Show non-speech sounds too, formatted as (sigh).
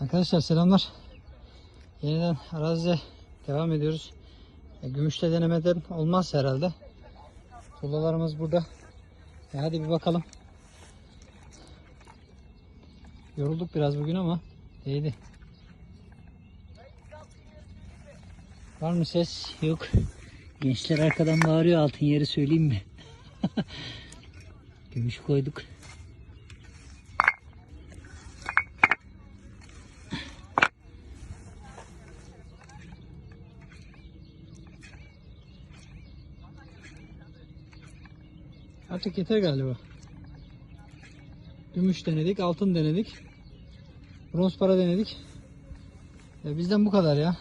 Arkadaşlar selamlar. Yeniden araziye devam ediyoruz. E, gümüşte denemeden olmaz herhalde. Tuğlalarımız burada. E, hadi bir bakalım. Yorulduk biraz bugün ama iyiydi. Var mı ses? Yok. Gençler arkadan bağırıyor altın yeri söyleyeyim mi? (laughs) Gümüş koyduk. Artık yeter galiba. Gümüş denedik, altın denedik. Bronz para denedik. E, bizden bu kadar ya.